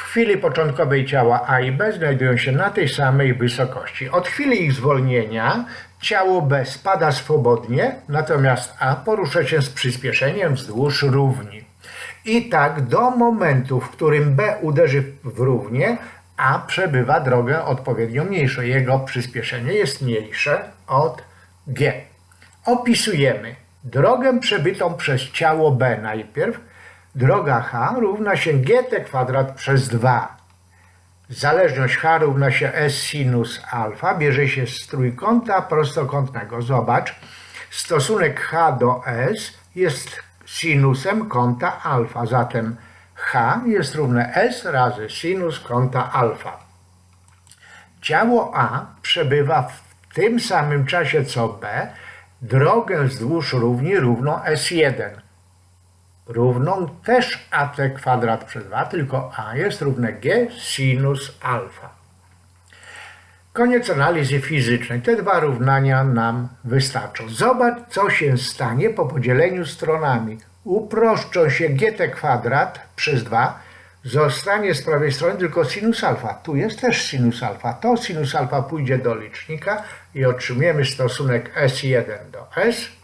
w chwili początkowej ciała A i B znajdują się na tej samej wysokości. Od chwili ich zwolnienia ciało B spada swobodnie, natomiast A porusza się z przyspieszeniem wzdłuż równi. I tak do momentu, w którym B uderzy w równię, A przebywa drogę odpowiednio mniejszą. Jego przyspieszenie jest mniejsze od G. Opisujemy drogę przebytą przez ciało B najpierw. Droga H równa się gt kwadrat przez 2. Zależność H równa się S sinus alfa bierze się z trójkąta prostokątnego. Zobacz, stosunek H do S jest sinusem kąta alfa, zatem H jest równe S razy sinus kąta alfa. Ciało A przebywa w tym samym czasie co B drogę wzdłuż równi równą S1 równą też at kwadrat przez 2, tylko a jest równe g sinus alfa. Koniec analizy fizycznej. Te dwa równania nam wystarczą. Zobacz, co się stanie po podzieleniu stronami. Uproszczą się gt kwadrat przez 2, zostanie z prawej strony tylko sinus alfa. Tu jest też sinus alfa. To sinus alfa pójdzie do licznika i otrzymujemy stosunek S1 do S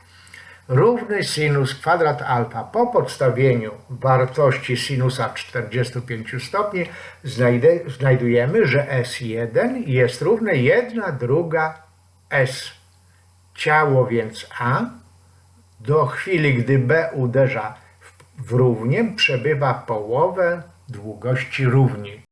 równy sinus kwadrat alfa. Po podstawieniu wartości sinusa 45 stopni znajdujemy, że S1 jest równe 1 druga S. Ciało więc A do chwili, gdy B uderza w, równię, przebywa połowę długości równi.